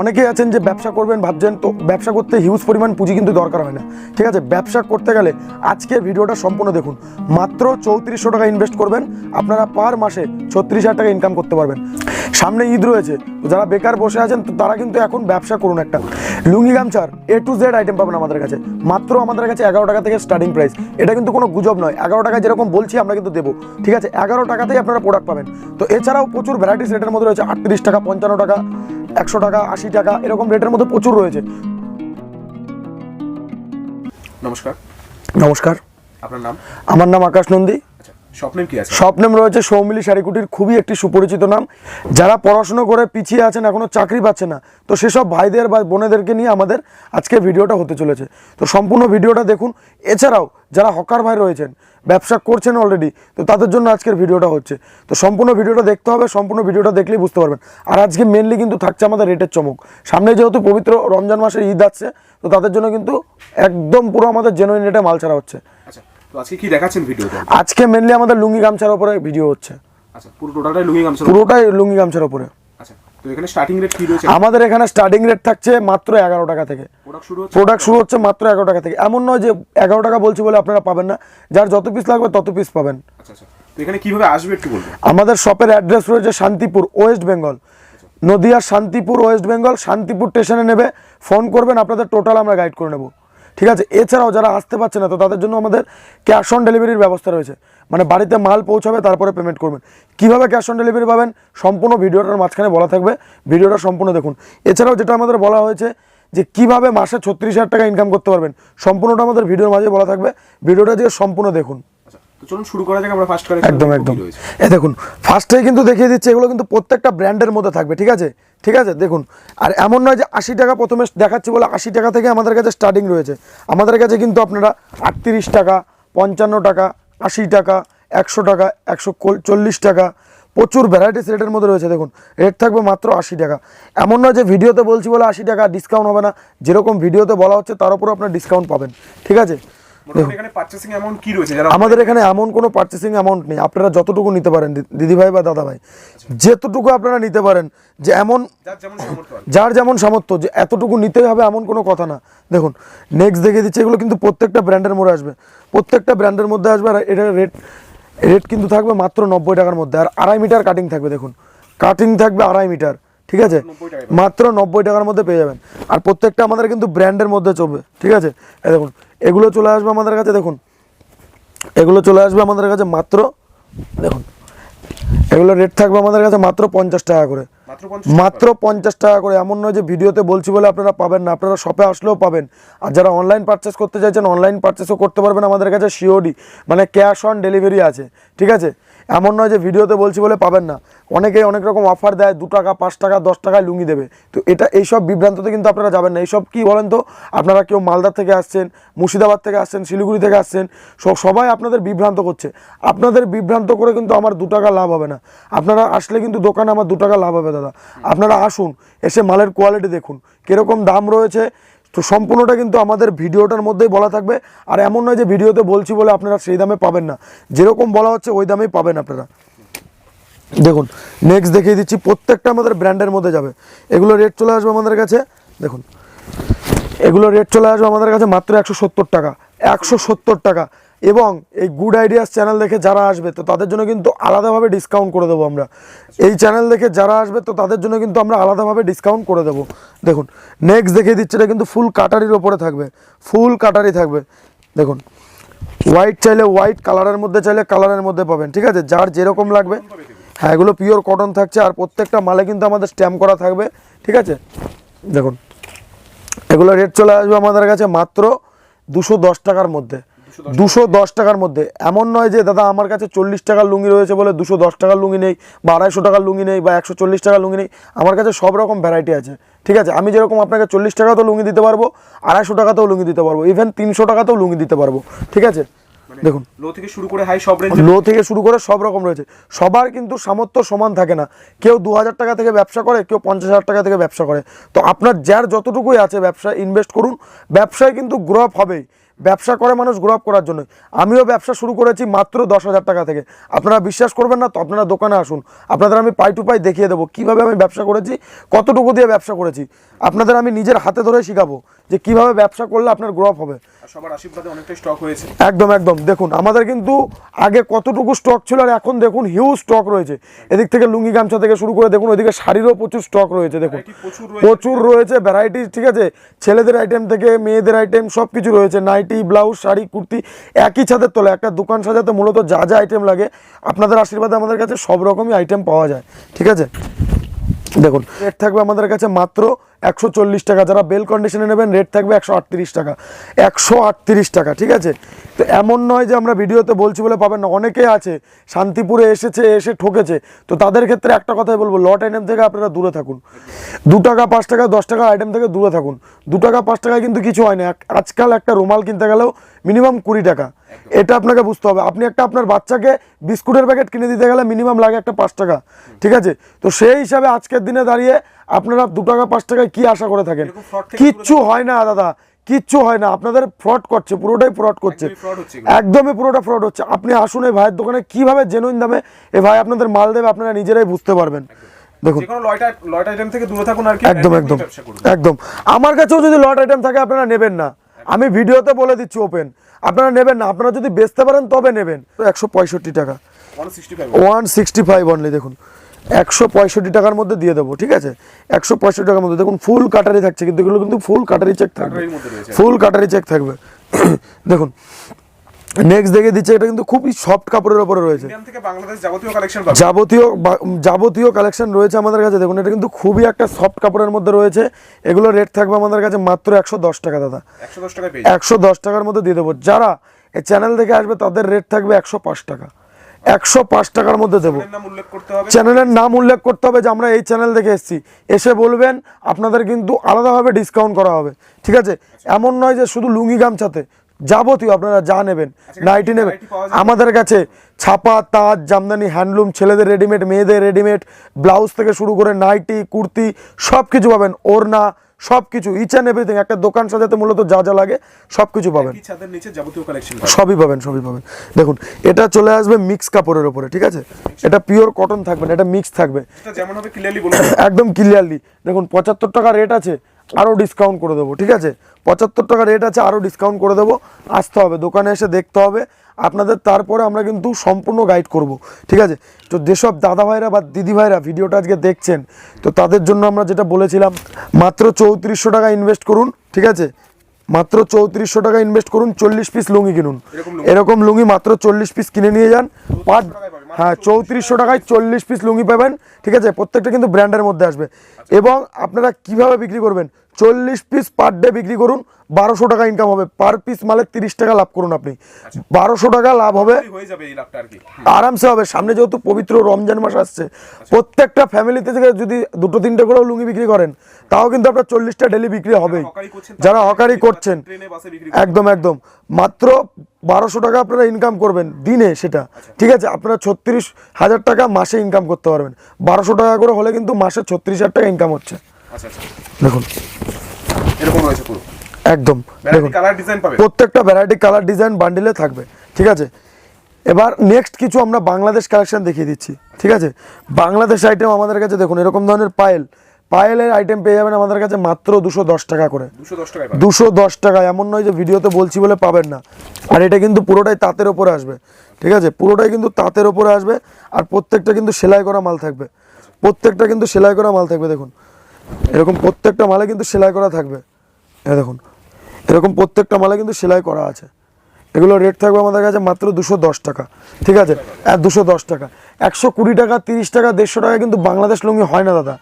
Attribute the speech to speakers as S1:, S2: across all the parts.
S1: অনেকেই আছেন যে ব্যবসা করবেন, ভাবছেন তো ব্যবসা করতে হিউজ পরিমাণ পুঁজি কিন্তু দরকার হয় না। ঠিক আছে, ব্যবসা করতে গেলে আজকের ভিডিওটা সম্পূর্ণ দেখুন। মাত্র চৌত্রিশশো টাকা ইনভেস্ট করবেন, আপনারা পার মাসে ছত্রিশ হাজার টাকা ইনকাম করতে পারবেন। সামনে ঈদ রয়েছে যারা বেকার বসে আছেন, তো তারা কিন্তু এখন ব্যবসা করুন একটা। লুঙ্গি গামছার এ টু জেড আইটেম পাবেন আমাদের কাছে। মাত্র আমাদের কাছে এগারো টাকা থেকে স্টার্টিং প্রাইস এটা কিন্তু কোনো গুজব নয়। এগারো টাকা যেরকম বলছি আমরা কিন্তু দেবো। ঠিক আছে? এগারো টাকাতেই আপনারা প্রোডাক্ট পাবেন। তো এছাড়াও প্রচুর ভ্যারাইটিস রেটের মধ্যে রয়েছে। আটত্রিশ টাকা পঞ্চান্ন টাকা একশো টাকা আশি টাকা এরকম রেটের মধ্যে প্রচুর রয়েছে।
S2: নমস্কার।
S1: নমস্কার।
S2: আপনার নাম?
S1: আমার নাম আকাশ নন্দী।
S2: আচ্ছা স্বপ্নের কি আছে?
S1: শপ নেম রয়েছে সৌমিলি শাড়িকুটির খুবই একটি সুপরিচিত নাম। যারা পড়াশুনো করে পিছিয়ে আছেন এখনও চাকরি পাচ্ছে না তো সেসব ভাইদের বা বোনেদেরকে নিয়ে আমাদের আজকে ভিডিওটা হতে চলেছে। তো সম্পূর্ণ ভিডিওটা দেখুন। এছাড়াও যারা হকার ভাই রয়েছেন ব্যবসা করছেন অলরেডি তো তাদের জন্য আজকের ভিডিওটা হচ্ছে। তো সম্পূর্ণ ভিডিওটা দেখতে হবে সম্পূর্ণ ভিডিওটা দেখলেই বুঝতে পারবেন। আর আজকে মেনলি কিন্তু থাকছে আমাদের রেটের চমক। সামনে যেহেতু পবিত্র রমজান মাসের ঈদ আসছে তো তাদের জন্য কিন্তু একদম পুরো আমাদের জেনুইন রেটে মাল ছাড়া হচ্ছে।
S2: আচ্ছা তো আজকে কি দেখাচ্ছেন ভিডিওতে
S1: আজকে মেনলি আমাদের লুঙ্গি গামছার উপরে ভিডিও হচ্ছে।
S2: আচ্ছা পুরো টোটালটাই লুঙ্গি গামছা
S1: পুরোটাই লুঙ্গি গামছার উপরে
S2: আচ্ছা তো এখানে স্টার্টিং রেট কি রয়েছে?
S1: আমাদের এখানে স্টার্টিং রেট থাকছে মাত্র এগারো টাকা থেকে।
S2: প্রোডাক্ট শুরু হচ্ছে
S1: প্রোডাক্ট শুরু হচ্ছে মাত্র এগারো টাকা থেকে। এমন নয় যে এগারো টাকা বলছি বলে আপনারা পাবেন না। যার যত পিস লাগবে তত পিস পাবেন।
S2: আচ্ছা আচ্ছা তো এখানে কীভাবে আসবে একটু বলবেন
S1: আমাদের শপের অ্যাড্রেস রয়েছে শান্তিপুর ওয়েস্ট বেঙ্গল নদিয়ার শান্তিপুর ওয়েস্ট বেঙ্গল শান্তিপুর স্টেশনে নেবে। ফোন করবেন আপনাদের টোটাল আমরা গাইড করে নেব। ঠিক আছে? এছাড়াও যারা আসতে পারছে না তো তাদের জন্য আমাদের ক্যাশ অন ডেলিভারির ব্যবস্থা রয়েছে। মানে বাড়িতে মাল পৌঁছাবে তারপরে পেমেন্ট করবেন। কীভাবে ক্যাশ অন ডেলিভারি পাবেন? সম্পূর্ণ ভিডিওটার মাঝখানে বলা থাকবে। ভিডিওটা সম্পূর্ণ দেখুন। এছাড়াও যেটা আমাদের বলা হয়েছে যে কীভাবে মাসে ছত্রিশ হাজার টাকা ইনকাম করতে পারবেন সম্পূর্ণটা আমাদের ভিডিওর মাঝে বলা থাকবে। ভিডিওটা দিয়ে সম্পূর্ণ দেখুন।
S2: আচ্ছা চলুন শুরু করা যাক আমরা ফার্স্ট করে
S1: একদম একদম। এ দেখুন ফার্স্টেই কিন্তু দেখিয়ে দিচ্ছে এগুলো কিন্তু প্রত্যেকটা ব্র্যান্ডের মধ্যে থাকবে ঠিক আছে? ঠিক আছে? দেখুন, আর এমন নয় যে আশি টাকা প্রথমে দেখাচ্ছি বলে আশি টাকা থেকে আমাদের কাছে স্টার্টিং রয়েছে। আমাদের কাছে কিন্তু আপনারা আটত্রিশ টাকা, পঞ্চান্ন টাকা, আশি টাকা, একশো টাকা, একশো চল্লিশ টাকা, প্রচুর ভ্যারাইটিস রেটের মধ্যে রয়েছে। দেখুন রেট থাকবে মাত্র আশি টাকা। এমন নয় যে ভিডিওতে বলছি বলে আশি টাকা ডিসকাউন্ট হবে না। যেরকম ভিডিওতে বলা হচ্ছে তার উপরও আপনার ডিসকাউন্ট পাবেন। ঠিক আছে? আমাদের এখানে এমন কোনো পার্চেসিং অ্যামাউন্ট নেই। আপনারা যতটুকু নিতে পারেন দিদিভাই বা দাদাভাই যেতটুকু আপনারা নিতে পারেন যে এমন
S2: যার যেমন সামর্থ্য আর কি।
S1: যার যেমন সামর্থ্য যে এতটুকু নিতেই হবে এমন কোনো কথা না। দেখুন নেক্সট দেখে দিচ্ছে এগুলো কিন্তু প্রত্যেকটা ব্র্যান্ডের মধ্যে আসবে। প্রত্যেকটা ব্র্যান্ডের মধ্যে আসবে আর এটার রেট রেট কিন্তু থাকবে মাত্র নব্বই টাকার মধ্যে। আর আড়াই মিটার কাটিং থাকবে দেখুন। কাটিং থাকবে আড়াই মিটার ঠিক আছে? মাত্র নব্বই টাকার মধ্যে পেয়ে যাবেন। আর প্রত্যেকটা আমাদের কিন্তু ব্র্যান্ডের মধ্যে চলবে ঠিক আছে? দেখুন এগুলো চলে আসবে আমাদের কাছে দেখুন। এগুলো চলে আসবে আমাদের কাছে মাত্র দেখুন। এগুলো রেট থাকবে আমাদের কাছে মাত্র পঞ্চাশ টাকা করে।
S2: মাত্র পঞ্চাশ
S1: টাকা করে? এমন নয় যে ভিডিওতে বলছি বলে আপনারা পাবেন না আপনারা শপে আসলেও পাবেন। আর যারা অনলাইন পারচেস করতে চাইছেন অনলাইন পারচেসও করতে পারবেন আমাদের কাছে সিওডি মানে ক্যাশ অন ডেলিভারি আছে ঠিক আছে? এমন নয় যে ভিডিওতে বলছি বলে পাবেন না। অনেকেই অনেক রকম অফার দেয়, দু টাকা, পাঁচ টাকা, দশ টাকায় লুঙ্গি দেবে। তো এটা, এইসব বিভ্রান্ততে কিন্তু আপনারা যাবেন না। এইসব কি বলেন তো? আপনারা কেউ মালদার থেকে আসছেন, মুর্শিদাবাদ থেকে আসছেন, শিলিগুড়ি থেকে আসছেন সব সবাই আপনাদের বিভ্রান্ত করছে। আপনাদের বিভ্রান্ত করে কিন্তু আমার দু টাকা লাভ হবে না। আপনারা আসলে কিন্তু দোকানে আমার দু টাকা লাভ হবে, দাদা। আপনারা আসুন, এসে মালের কোয়ালিটি দেখুন। কীরকম দাম রয়েছে তো সম্পূর্ণটা কিন্তু আমাদের ভিডিওটার মধ্যেই বলা থাকবে। আর এমন নয় যে ভিডিওতে বলছি বলে আপনারা সেই দামে পাবেন না। যেরকম বলা হচ্ছে ওই দামেই পাবেন আপনারা। দেখুন নেক্সট দেখিয়ে দিচ্ছি, প্রত্যেকটা আমাদের ব্র্যান্ডের মধ্যে যাবে। এগুলো রেট চলে আসবে আমাদের কাছে, দেখুন। এগুলো রেট চলে আসবে আমাদের কাছে মাত্র একশো সত্তর টাকা। একশো সত্তর টাকা। এবং এই গুড আইডিয়াস চ্যানেল দেখে যারা আসবে, তো তাদের জন্য কিন্তু আলাদাভাবে ডিসকাউন্ট করে দেবো আমরা। এই চ্যানেল দেখে যারা আসবে, তো তাদের জন্য কিন্তু আমরা আলাদাভাবে ডিসকাউন্ট করে দেবো। দেখুন নেক্সট দেখিয়ে দিচ্ছে, এটা কিন্তু ফুল কাটারির ওপরে থাকবে। ফুল কাটারি থাকবে। দেখুন হোয়াইট চাইলে হোয়াইট কালারের মধ্যে চাইলে কালারের মধ্যে পাবেন, ঠিক আছে? যার যেরকম লাগবে। হ্যাঁ এগুলো পিওর কটন থাকছে, আর প্রত্যেকটা মালে কিন্তু আমাদের স্ট্যাম্প করা থাকবে, ঠিক আছে? দেখুন, এগুলো রেট চলে আসবে আমাদের কাছে মাত্র দুশো দশ টাকার মধ্যে। দুশো দশ টাকার মধ্যে। এমন নয় যে দাদা আমার কাছে চল্লিশ টাকার লুঙ্গি রয়েছে বলে দুশো দশ টাকার লুঙ্গি নেই বা আড়াইশো টাকার লুঙ্গি নেই বা একশো চল্লিশ টাকার লুঙ্গি নেই। আমার কাছে সব রকম ভ্যারাইটি আছে। ঠিক আছে? আমি যেরকম আপনাকে চল্লিশ টাকাতেও লুঙ্গি দিতে পারব আড়াইশো টাকাতেও লুঙ্গি দিতে পারব ইভেন তিনশো টাকাতেও লুঙ্গি দিতে পারব। ঠিক আছে? দেখুন।
S2: লো থেকে শুরু করে হাই সব রেঞ্জ
S1: লো থেকে শুরু করে সব রকম রয়েছে। সবার কিন্তু সামর্থ্য সমান থাকে না। কেউ দু হাজার টাকা থেকে ব্যবসা করে কেউ পঞ্চাশ হাজার টাকা থেকে ব্যবসা করে। তো আপনার যার যতটুকুই আছে ব্যবসা ইনভেস্ট করুন। ব্যবসায় কিন্তু গ্রো আপ হবেই। ব্যবসা করে মানুষ গ্রো করার জন্য। আমিও ব্যবসা শুরু করেছি মাত্র দশ হাজার টাকা থেকে। আপনারা বিশ্বাস করবেন না তো আপনারা দোকানে আসুন। আপনাদের আমি পাই টু পাই দেখিয়ে দেবো কীভাবে আমি ব্যবসা করেছি, কতটুকু দিয়ে ব্যবসা করেছি। আপনাদের আমি নিজের হাতে ধরে শেখাবো যে কীভাবে ব্যবসা করলে আপনার গ্রো হবে।
S2: সবার আশীর্বাদে অনেকটাই স্টক হয়েছে
S1: একদম একদম। দেখুন আমাদের কিন্তু আগে কতটুকু স্টক ছিল আর এখন দেখুন হিউজ স্টক রয়েছে। এদিক থেকে লুঙ্গি গামছা থেকে শুরু করে দেখুন ওইদিকে শাড়িরও প্রচুর স্টক রয়েছে দেখুন।
S2: প্রচুর রয়েছে।
S1: ভ্যারাইটি ঠিক আছে? ছেলেদের আইটেম থেকে মেয়েদের আইটেম সব কিছু রয়েছে। নাইটি ব্লাউজ শাড়ি কুর্তি একই ছাদের তলে একটা দোকান সাজাতে মূলত যা যা আইটেম লাগে আপনাদের আশীর্বাদে আমাদের কাছে সব রকমই আইটেম পাওয়া যায় ঠিক আছে? দেখুন রেট থাকবে আমাদের কাছে মাত্র একশো চল্লিশ টাকা। যারা বেল কন্ডিশনে নেবেন রেট থাকবে একশো আটত্রিশ টাকা। একশো আটত্রিশ টাকা ঠিক আছে? তো এমন নয় যে আমরা ভিডিওতে বলছি বলে পাবেন না। অনেকে আছে শান্তিপুরে এসেছে এসে ঠকেছে। তো তাদের ক্ষেত্রে একটা কথাই বলব লট আইটেম থেকে আপনারা দূরে থাকুন। দু টাকা পাঁচ টাকা দশ টাকা আইটেম থেকে দূরে থাকুন। দু টাকা পাঁচ টাকায় কিন্তু কিছু হয় না। আজকাল একটা রুমাল কিনতে গেলেও মিনিমাম কুড়ি টাকা। এটা আপনাকে বুঝতে হবে। আপনি একটা আপনার বাচ্চাকে বিস্কুটের প্যাকেট কিনে দিতে গেলে মিনিমাম লাগে একটা পাঁচ টাকা। ঠিক আছে? তো সেই হিসাবে আজকের দিনে দাঁড়িয়ে আপনারা দু টাকা পাঁচ টাকায় কি আশা করে থাকেন? কিচ্ছু হয় না দাদা কিচ্ছু হয় না। আপনাদের ফ্রড করছে পুরোটাই ফ্রড করছে।
S2: একদমই
S1: পুরোটা ফ্রড হচ্ছে। আপনি আসুন এই ভাইয়ের দোকানে কীভাবে জেনুইন দামে এই ভাই আপনাদের মাল দেবে আপনারা নিজেরাই বুঝতে পারবেন। দেখুন।
S2: যে কোনো লয়টা লয়টা আইটেম থেকে দূরে থাকুন আর
S1: একদম একদম একদম। আমার কাছেও যদি লট আইটেম থাকে আপনারা নেবেন না। আমি ভিডিওতে বলে দিচ্ছি ওপেন আপনারা নেবেন না। আপনারা যদি বেচতে পারেন তবে নেবেন। একশো পঁয়ষট্টি টাকা।
S2: 165
S1: ওয়ান সিক্সটি ফাইভ অনলি দেখুন। একশো পঁয়ষট্টি টাকার মধ্যে দিয়ে দেবো ঠিক আছে? একশো পঁয়ষট্টি টাকার মধ্যে। দেখুন ফুল কাটারি থাকছে কিন্তু এগুলো কিন্তু ফুল কাটারি চেক থাকবে। ফুল কাটারি চেক থাকবে। দেখুন নেক্সট দেখে দিচ্ছে এটা কিন্তু খুবই সফট কাপড়ের ওপরে রয়েছে।
S2: যাবতীয়
S1: যাবতীয় কালেকশন রয়েছে আমাদের কাছে। দেখুন এটা কিন্তু খুবই একটা সফট কাপড়ের মধ্যে রয়েছে। এগুলো রেট থাকবে আমাদের কাছে মাত্র একশো দশ টাকা দাদা।
S2: 110 টাকায় পেয়ে
S1: একশো দশ টাকার মধ্যে দিয়ে দেবো। যারা এই চ্যানেল থেকে আসবে তাদের রেট থাকবে একশো পাঁচ টাকা। একশো পাঁচ টাকার মধ্যে দেবো। চ্যানেলের নাম উল্লেখ করতে হবে। যে আমরা এই চ্যানেল থেকে এসেছি। এসে বলবেন আপনাদের কিন্তু আলাদাভাবে ডিসকাউন্ট করা হবে। ঠিক আছে? এমন নয় যে শুধু লুঙ্গি গামছাতে। যাবতীয় আপনারা যা নেবেন নাইটি নেবেন? আমাদের কাছে ছাপা তাঁত জামদানি হ্যান্ডলুম ছেলেদের রেডিমেড মেয়েদের রেডিমেড ব্লাউজ থেকে শুরু করে নাইটি কুর্তি সব কিছু পাবেন। ওড়না সব কিছু ইচ অ্যান্ড এভরিথিং একটা দোকান সাজাতে মূলত যা যা লাগে সব কিছু পাবেন। সবই পাবেন সবই পাবেন। দেখুন এটা চলে আসবে মিক্স কাপড়ের ওপরে ঠিক আছে? এটা পিওর কটন থাকবে না এটা মিক্স থাকবে। একদম ক্লিয়ারলি দেখুন পঁচাত্তর টাকা রেট আছে আরও ডিসকাউন্ট করে দেবো ঠিক আছে? পঁচাত্তর টাকা রেট আছে আরও ডিসকাউন্ট করে দেবো। আসতে হবে দোকানে এসে দেখতে হবে। আপনাদের তারপরে আমরা কিন্তু সম্পূর্ণ গাইড করব ঠিক আছে? তো যেসব দাদা ভাইরা বা দিদি ভাইরা ভিডিওটা আজকে দেখছেন তো তাদের জন্য আমরা যেটা বলেছিলাম মাত্র চৌত্রিশশো টাকা ইনভেস্ট করুন ঠিক আছে? মাত্র চৌত্রিশশো টাকা ইনভেস্ট করুন চল্লিশ পিস লুঙ্গি কিনুন।
S2: এরকম লুঙ্গি?
S1: মাত্র চল্লিশ পিস কিনে নিয়ে যান।
S2: মাত্র
S1: হ্যাঁ চৌত্রিশশো টাকায়। চল্লিশ পিস লুঙ্গি পাবেন ঠিক আছে? প্রত্যেকটা কিন্তু ব্র্যান্ডের মধ্যে আসবে। এবং আপনারা কীভাবে বিক্রি করবেন? চল্লিশ পিস পার ডে বিক্রি করুন বারোশো টাকা ইনকাম হবে। পার পিস মালে তিরিশ টাকা লাভ করুন আপনি। বারোশো টাকা লাভ হবে। আরামসে হবে। সামনে যেহেতু পবিত্র রমজান মাস আসছে প্রত্যেকটা ফ্যামিলিতে থেকে যদি দুটো তিনটে করেও লুঙ্গি বিক্রি করেন তাও কিন্তু আপনার চল্লিশটা ডেলি বিক্রি হবেই। যারা হকারি করছেন। একদম একদম। মাত্র বারোশো টাকা আপনারা ইনকাম করবেন দিনে সেটা। ঠিক আছে? আপনারা ছত্রিশ হাজার টাকা মাসে ইনকাম করতে পারবেন। বারোশো টাকা করে হলে কিন্তু মাসে ছত্রিশ হাজার টাকা ইনকাম হচ্ছে।
S2: আচ্ছা আচ্ছা।
S1: দেখুন।
S2: এরকম রয়েছে পুরো।
S1: একদম। দেখুন
S2: কালার ডিজাইন পাবে।
S1: প্রত্যেকটা ভ্যারাইটি কালার ডিজাইন বান্ডিলে থাকবে ঠিক আছে? এবার নেক্সট কিছু আমরা বাংলাদেশ কালেকশন দেখিয়ে দিচ্ছি ঠিক আছে? বাংলাদেশ আইটেম আমাদের কাছে দেখুন এরকম ধরনের পায়েল পায়েলের আইটেম পেয়ে যাবেন আমাদের কাছে মাত্র দুশো দশ টাকা করে।
S2: 210 টাকায় পাবে
S1: দুশো দশ টাকা এমন নয় যে ভিডিওতে বলছি বলে পাবেন না। আর এটা কিন্তু পুরোটাই তাঁতের ওপরে আসবে ঠিক আছে? পুরোটাই কিন্তু তাঁতের ওপরে আসবে আর প্রত্যেকটা কিন্তু সেলাই করা মাল থাকবে। প্রত্যেকটা কিন্তু সেলাই করা মাল থাকবে দেখুন। এরকম প্রত্যেকটা মালে কিন্তু সেলাই করা থাকবে। এ দেখুন এরকম প্রত্যেকটা মালে কিন্তু সেলাই করা আছে। এগুলো রেট থাকবে আমাদের কাছে মাত্র দুশো দশ টাকা ঠিক আছে? দুশো দশ টাকা। একশো কুড়ি টাকা তিরিশ টাকা দেড়শো টাকা কিন্তু বাংলাদেশ লুঙ্গি হয় না দাদা।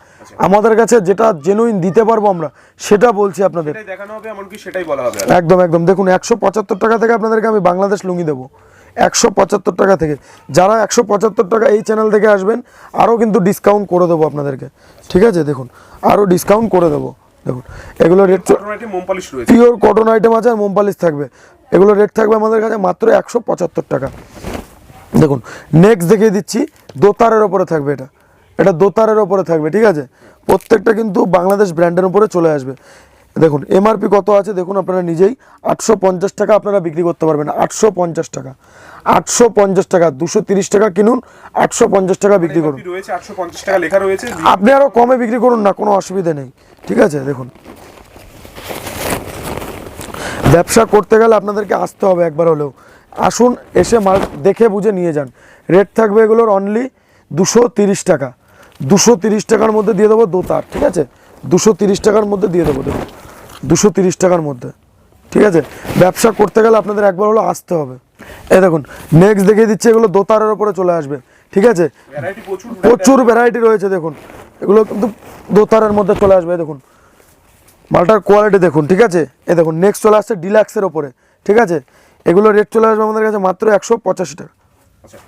S1: আমাদের কাছে যেটা জেনুইন দিতে পারব আমরা সেটা বলছি আপনাদের।
S2: সেটাই দেখানো হবে এমনকি সেটাই বলা
S1: একদম একদম। দেখুন একশো পঁচাত্তর টাকা থেকে আপনাদেরকে আমি বাংলাদেশ লুঙ্গি দেবো। একশো পঁচাত্তর টাকা থেকে। যারা একশো পঁচাত্তর টাকা এই চ্যানেল থেকে আসবেন আরও কিন্তু ডিসকাউন্ট করে দেবো আপনাদেরকে। ঠিক আছে দেখুন আরও ডিসকাউন্ট করে দেবো। দেখুন এগুলো রেট পিওর কটন আইটেম আছে আর মোমপালিশ থাকবে। এগুলো রেট থাকবে আমাদের কাছে মাত্র একশো পঁচাত্তর টাকা। দেখুন নেক্সট দেখিয়ে দিচ্ছি দোতারের ওপরে থাকবে এটা। এটা দোতারের ওপরে থাকবে ঠিক আছে? প্রত্যেকটা কিন্তু বাংলাদেশ ব্র্যান্ডের উপরে চলে আসবে। দেখুন এমআরপি কত আছে? দেখুন আপনারা নিজেই আটশো পঞ্চাশ টাকা আপনারা বিক্রি করতে পারবেন। আটশো পঞ্চাশ টাকা। আটশো পঞ্চাশ টাকা দুশো টাকা কিনুন আটশো পঞ্চাশ টাকা বিক্রি করুন।
S2: আটশো পঞ্চাশ টাকা লেখা রয়েছে।
S1: আপনি আরও কমে বিক্রি করুন না কোনো অসুবিধা নেই। ঠিক আছে দেখুন। ব্যবসা করতে গেলে আপনাদেরকে আসতে হবে একবার হলেও। আসুন এসে মাল দেখে বুঝে নিয়ে যান। রেট থাকবে এগুলোর অনলি দুশো তিরিশ টাকা। দুশো তিরিশ টাকার মধ্যে দিয়ে দেবো দোতার ঠিক আছে? দুশো তিরিশ টাকার মধ্যে দিয়ে দেবো দেখুন। দুশো তিরিশ টাকার মধ্যে। ঠিক আছে? ব্যবসা করতে গেলে আপনাদের একবার হলো আসতে হবে। এই দেখুন নেক্সট দেখিয়ে দিচ্ছে এগুলো দোতারের ওপরে চলে আসবে। ঠিক আছে?
S2: প্রচুর
S1: ভ্যারাইটি রয়েছে দেখুন। এগুলো কিন্তু দোতারের মধ্যে চলে আসবে দেখুন। মালটার কোয়ালিটি দেখুন ঠিক আছে? এই দেখুন নেক্সট চলে আসছে ডিলাক্সের ওপরে ঠিক আছে? এগুলো রেট চলে আসবে আমাদের কাছে মাত্র একশো পঁচাশি টাকা।
S2: আচ্ছা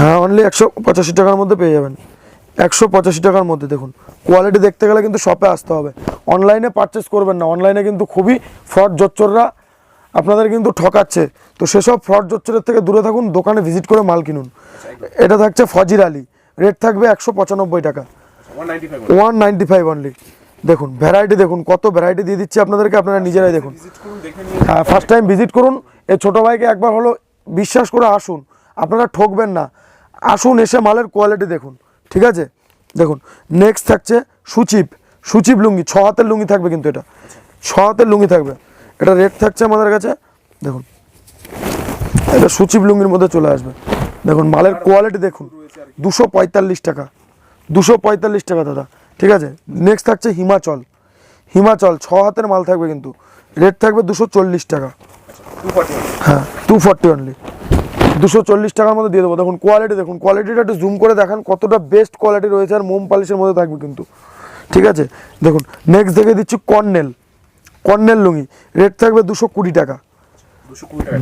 S1: হ্যাঁ অনলি একশো পঁচাশি টাকার মধ্যে পেয়ে যাবেন। একশো পঁচাশি টাকার মধ্যে, দেখুন। কোয়ালিটি দেখতে গেলে কিন্তু শপে আসতে হবে। অনলাইনে পারচেস করবেন না। অনলাইনে কিন্তু খুবই ফ্রড জোচ্চররা আপনাদের কিন্তু ঠকাচ্ছে। তো সেসব ফ্রড জোচ্চরের থেকে দূরে থাকুন, দোকানে ভিজিট করে মাল কিনুন। এটা থাকছে ফজির আলী। রেট থাকবে একশো পঁচানব্বই টাকা।
S2: ওয়ান নাইনটি ফাইভ
S1: অনলি দেখুন ভ্যারাইটি দেখুন, কত ভ্যারাইটি দিয়ে দিচ্ছি আপনাদেরকে, আপনারা নিজেরাই দেখুন। হ্যাঁ ফার্স্ট টাইম ভিজিট করুন। এই ছোটো ভাইকে একবার হলো বিশ্বাস করে আসুন। আপনারা ঠকবেন না। আসুন, এসে মালের কোয়ালিটি দেখুন। ঠিক আছে? দেখুন নেক্সট থাকছে সুচিপ। সুচিপ লুঙ্গি, ছ হাতের লুঙ্গি থাকবে কিন্তু এটা। ছ হাতের লুঙ্গি থাকবে। এটা রেট থাকছে আমাদের কাছে। দেখুন, এটা সুচিপ লুঙ্গির মধ্যে চলে আসবে। দেখুন, মালের কোয়ালিটি দেখুন। দুশো পঁয়তাল্লিশ টাকা। দুশো পঁয়তাল্লিশ টাকা, দাদা। ঠিক আছে? নেক্সট থাকছে হিমাচল। হিমাচল, ছ হাতের মাল থাকবে কিন্তু। রেট থাকবে দুশো চল্লিশ টাকা। হ্যাঁ টু ফর্টি অনলি দুশো চল্লিশ টাকার মধ্যে দিয়ে দেবো। দেখুন কোয়ালিটি দেখুন কোয়ালিটিটা একটু জুম করে দেখান কতটা বেস্ট কোয়ালিটি রয়েছে আর মোম পালিশের মধ্যে থাকবে কিন্তু। ঠিক আছে? দেখুন নেক্সট দেখে দিচ্ছি কর্নেল। কর্নেল লুঙ্গি। রেট থাকবে দুশো কুড়ি টাকা।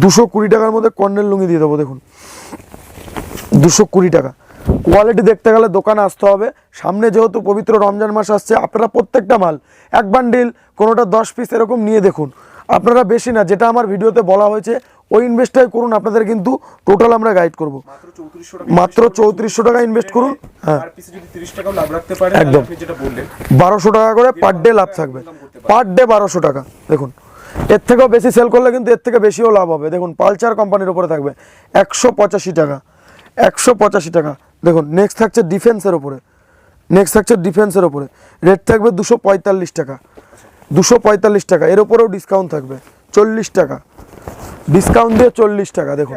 S2: দুশো কুড়ি
S1: টাকার মধ্যে কর্নেল লুঙ্গি দিয়ে দেবো দেখুন। দুশো কুড়ি টাকা। কোয়ালিটি দেখতে গেলে দোকানে আসতে হবে। সামনে যেহেতু পবিত্র রমজান মাস আসছে আপনারা প্রত্যেকটা মাল এক বান্ডিল কোনোটা দশ পিস এরকম নিয়ে দেখুন। আপনারা বেশি না যেটা আমার ভিডিওতে বলা হয়েছে ওই ইনভেস্টটাই করুন আপনাদের কিন্তু টোটাল আমরা গাইড করব।
S2: মাত্র চৌত্রিশশো টাকা
S1: ইনভেস্ট করুন। হ্যাঁ।
S2: আর যদি তিরিশ টাকাও লাভ রাখতে পারে
S1: একদম।
S2: আপনি যেটা বললেন
S1: বারোশো টাকা করে পার ডে লাভ থাকবে। পার ডে বারোশো টাকা দেখুন। এর থেকেও বেশি সেল করলে কিন্তু এর থেকে বেশিও লাভ হবে। দেখুন পালচার কোম্পানির উপরে থাকবে একশো পঁচাশি টাকা একশো পঁচাশি টাকা। দেখুন নেক্সট থাকছে ডিফেন্সের ওপরে নেক্সট থাকছে ডিফেন্সের ওপরে রেট থাকবে দুশো পঁয়তাল্লিশ টাকা দুশো পঁয়তাল্লিশ টাকা। এর ওপরেও ডিসকাউন্ট থাকবে চল্লিশ টাকা। ডিসকাউন্ট দিয়ে চল্লিশ টাকা দেখুন।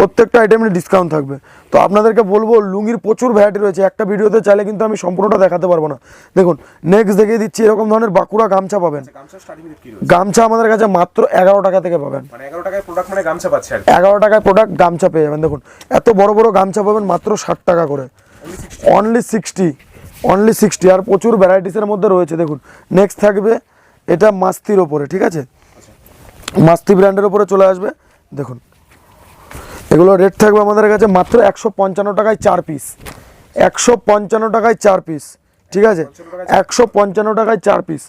S1: প্রত্যেকটা আইটেমের ডিসকাউন্ট থাকবে। তো আপনাদেরকে বলব লুঙ্গির প্রচুর ভ্যারাইটি রয়েছে। একটা ভিডিওতে চাইলে কিন্তু আমি সম্পূর্ণটা দেখাতে পারব না। দেখুন নেক্সট দেখিয়ে দিচ্ছি এরকম ধরনের বাঁকুড়া গামছা পাবেন।
S2: গামছা রয়েছে?
S1: গামছা আমাদের কাছে মাত্র এগারো টাকা থেকে পাবেন।
S2: মানে এগারো টাকায় প্রোডাক্ট মানে গামছা
S1: এগারো টাকায় প্রোডাক্ট গামছা পেয়ে যাবেন। দেখুন এত বড় বড় গামছা পাবেন মাত্র ষাট টাকা করে। অনলি সিক্সটি অনলি সিক্সটি আর প্রচুর ভ্যারাইটিসের মধ্যে রয়েছে দেখুন। নেক্সট থাকবে এটা মাস্তির ওপরে ঠিক আছে? মাস্তি ব্র্যান্ডের ওপরে চলে আসবে। দেখুন। এগুলো রেট থাকবে আমাদের কাছে মাত্র একশো পঞ্চান্ন টাকায় চার পিস একশো পঞ্চান্ন টাকায় চার পিস ঠিক আছে? একশো পঞ্চান্ন টাকায় চার পিস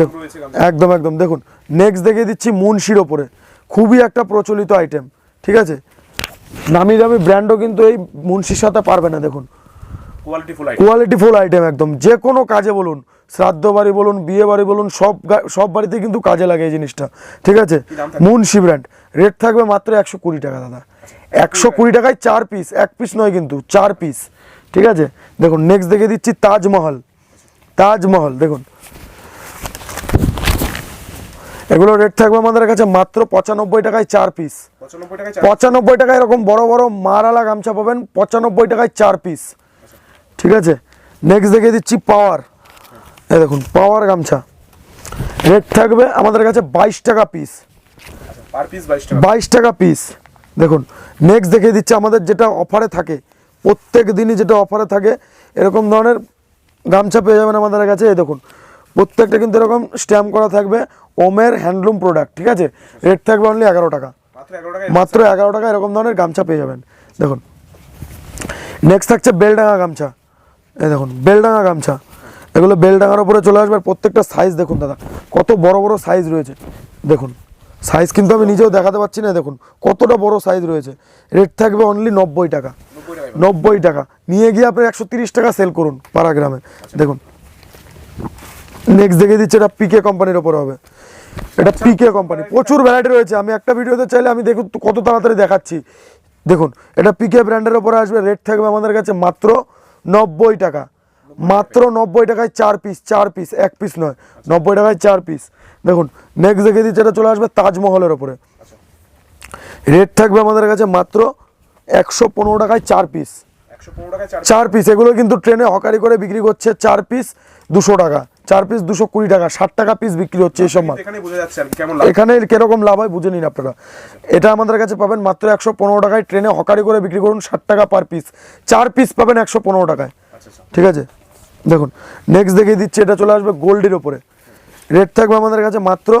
S1: দেখুন। একদম একদম। দেখুন। নেক্সট দেখিয়ে দিচ্ছি মুনশির ওপরে। খুবই একটা প্রচলিত আইটেম ঠিক আছে? নামি দামি ব্র্যান্ডও কিন্তু এই মুন্সির সাথে পারবে না দেখুন।
S2: কোয়ালিটি ফুল
S1: কোয়ালিটিফুল আইটেম একদম। যে কোনো কাজে বলুন। শ্রাদ্ধ বাড়ি বলুন বিয়ে বাড়ি বলুন সব সব বাড়িতে কিন্তু কাজে লাগে এই জিনিসটা। ঠিক আছে? মুন্সি ব্র্যান্ড রেট থাকবে মাত্র একশো কুড়ি টাকা দাদা। একশো কুড়ি টাকায় চার পিস এক পিস নয় কিন্তু চার পিস ঠিক আছে? দেখুন নেক্সট দেখে দিচ্ছি তাজমহল। তাজমহল দেখুন। এগুলো রেট থাকবে আমাদের কাছে মাত্র পঁচানব্বই টাকায় চার পিস
S2: পঁচানব্বই টাকায়
S1: এরকম বড় বড় মারালা গামছা পাবেন পঁচানব্বই টাকায় চার পিস ঠিক আছে? নেক্সট দেখে দিচ্ছি পাওয়ার এই দেখুন পাওয়ার গামছা। রেট থাকবে আমাদের কাছে বাইশ টাকা পিস
S2: বাইশ টাকা।
S1: পিস দেখুন নেক্সট দেখিয়ে দিচ্ছে আমাদের যেটা অফারে থাকে। প্রত্যেক দিনই যেটা অফারে থাকে এরকম ধরনের গামছা পেয়ে যাবেন আমাদের কাছে। এই দেখুন প্রত্যেকটা কিন্তু এরকম স্ট্যাম্প করা থাকবে ওমের হ্যান্ডলুম প্রোডাক্ট ঠিক আছে? রেট থাকবে অনলি এগারো টাকা।
S2: মাত্র এগারো
S1: টাকা এরকম ধরনের গামছা পেয়ে যাবেন। দেখুন নেক্সট থাকছে বেলডাঙা গামছা। এই দেখুন বেলডাঙা গামছা। এগুলো বেলডাঙ্গার উপরে চলে আসবে আর প্রত্যেকটা সাইজ দেখুন দাদা, কত বড় বড় সাইজ রয়েছে। দেখুন সাইজ কিন্তু আমি নিজেও দেখাতে পারছি না, দেখুন, কতটা বড় সাইজ রয়েছে। রেট থাকবে অনলি নব্বই টাকা।
S2: নব্বই
S1: টাকা। নিয়ে গিয়ে আপনি একশো টাকা সেল করুন পাড়া গ্রামে। দেখুন নেক্সট দেখে দিচ্ছে, এটা পিকে কোম্পানির ওপর হবে। এটা পিকে কোম্পানি প্রচুর ভ্যারাইটি রয়েছে। আমি একটা ভিডিওতে চাইলে আমি দেখুন কত তাড়াতাড়ি দেখাচ্ছি। দেখুন, এটা পিকে ব্র্যান্ডের ওপরে আসবে রেট থাকবে আমাদের কাছে মাত্র নব্বই টাকা। মাত্র নব্বই টাকায় চার পিস চার পিস এক পিস নয় নব্বই টাকায় চার পিস দেখুন নেক্সট দেখে দিচ্ছে এটা চলে আসবে তাজমহলের ওপরে। রেট থাকবে আমাদের কাছে মাত্র একশো পনেরো টাকায় চার পিস
S2: চার
S1: পিস এগুলো কিন্তু ট্রেনে হকারি করে বিক্রি করছে চার পিস দুশো টাকা। চার পিস দুশো কুড়ি টাকা ষাট টাকা পিস বিক্রি হচ্ছে
S2: এখানে কেমন লাগে?
S1: এখানে কীরকম লাভ হয় বুঝে নিন আপনারা। এটা আমাদের কাছে পাবেন মাত্র একশো পনেরো টাকায় ট্রেনে হকারি করে বিক্রি করুন ষাট টাকা পার পিস চার পিস পাবেন একশো পনেরো টাকায়।
S2: আচ্ছা আচ্ছা।
S1: ঠিক আছে? দেখুন নেক্সট দেখিয়ে দিচ্ছি এটা চলে আসবে গোল্ডের ওপরে। রেট থাকবে আমাদের কাছে মাত্র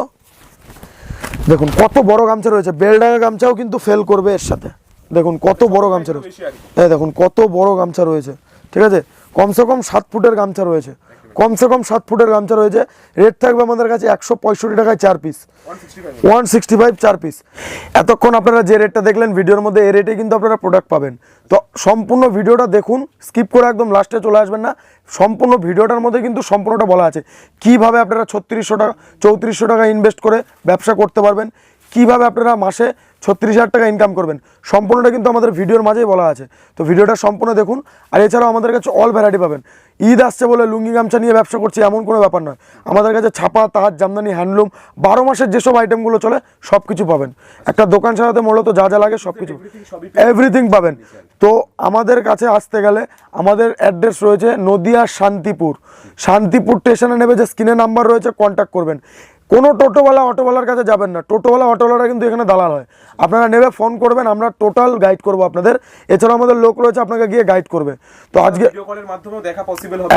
S1: দেখুন কত বড় গামছা রয়েছে। বেলডাঙ্গা গামছাও কিন্তু ফেল করবে এর সাথে। দেখুন কত বড় গামছা রয়েছে। এই দেখুন কত বড় গামছা রয়েছে। ঠিক আছে? কমসে কম সাত ফুটের গামছা রয়েছে। কমসে কম সাত ফুটের গামছা রয়েছে। রেট থাকবে আমাদের কাছে একশো পঁয়ষট্টি টাকায় চার পিস
S2: ওয়ান সিক্সটি ফাইভ
S1: চার পিস এতক্ষণ আপনারা যে রেটটা দেখলেন ভিডিওর মধ্যে এই রেটে কিন্তু আপনারা প্রোডাক্ট পাবেন। তো সম্পূর্ণ ভিডিওটা দেখুন স্কিপ করে একদম লাস্টে চলে আসবেন না। সম্পূর্ণ ভিডিওটার মধ্যে কিন্তু সম্পূর্ণটা বলা আছে। কীভাবে আপনারা ছত্রিশশো টাকা চৌত্রিশশো টাকা ইনভেস্ট করে ব্যবসা করতে পারবেন কীভাবে আপনারা মাসে ছত্রিশ হাজার টাকা ইনকাম করবেন? সম্পূর্ণটা কিন্তু আমাদের ভিডিওর মাঝেই বলা আছে। তো ভিডিওটা সম্পূর্ণ দেখুন আর এছাড়াও আমাদের কাছে অল ভ্যারাইটি পাবেন। ঈদ আসছে বলে লুঙ্গি গামছা নিয়ে ব্যবসা করছি এমন কোনো ব্যাপার নয়। আমাদের কাছে ছাপা তাহার জামদানি হ্যান্ডলুম বারো মাসের যেসব আইটেমগুলো চলে সব কিছু পাবেন। একটা দোকান সারাতে মূলত যা যা লাগে সব কিছু এভরিথিং পাবেন। তো আমাদের কাছে আসতে গেলে আমাদের অ্যাড্রেস রয়েছে নদিয়া শান্তিপুর। শান্তিপুর স্টেশনে নেবে যে স্ক্রিনে নাম্বার রয়েছে কন্ট্যাক্ট করবেন। কোনো টোটোওয়ালা অটোওয়ালার কাছে যাবেন না। টোটোওয়ালা অটোওয়ালারা কিন্তু এখানে দালাল হয়। আপনারা নেবে ফোন করবেন আমরা টোটাল গাইড করব আপনাদের। এছাড়াও আমাদের লোক রয়েছে আপনাকে গিয়ে গাইড করবে। তো আজকে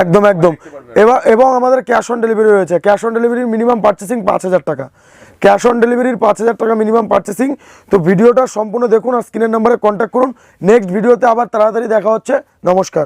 S1: একদম একদম। এবার এবং আমাদের ক্যাশ অন ডেলিভারি রয়েছে। ক্যাশ অন ডেলিভারির মিনিমাম পার্চেসিং পাঁচ হাজার টাকা। ক্যাশ অন ডেলিভারির পাঁচ হাজার টাকা মিনিমাম পার্চেসিং তো ভিডিওটা সম্পূর্ণ দেখুন আর স্ক্রিনের নাম্বারে কন্ট্যাক্ট করুন। নেক্সট ভিডিওতে আবার তাড়াতাড়ি দেখা হচ্ছে। নমস্কার।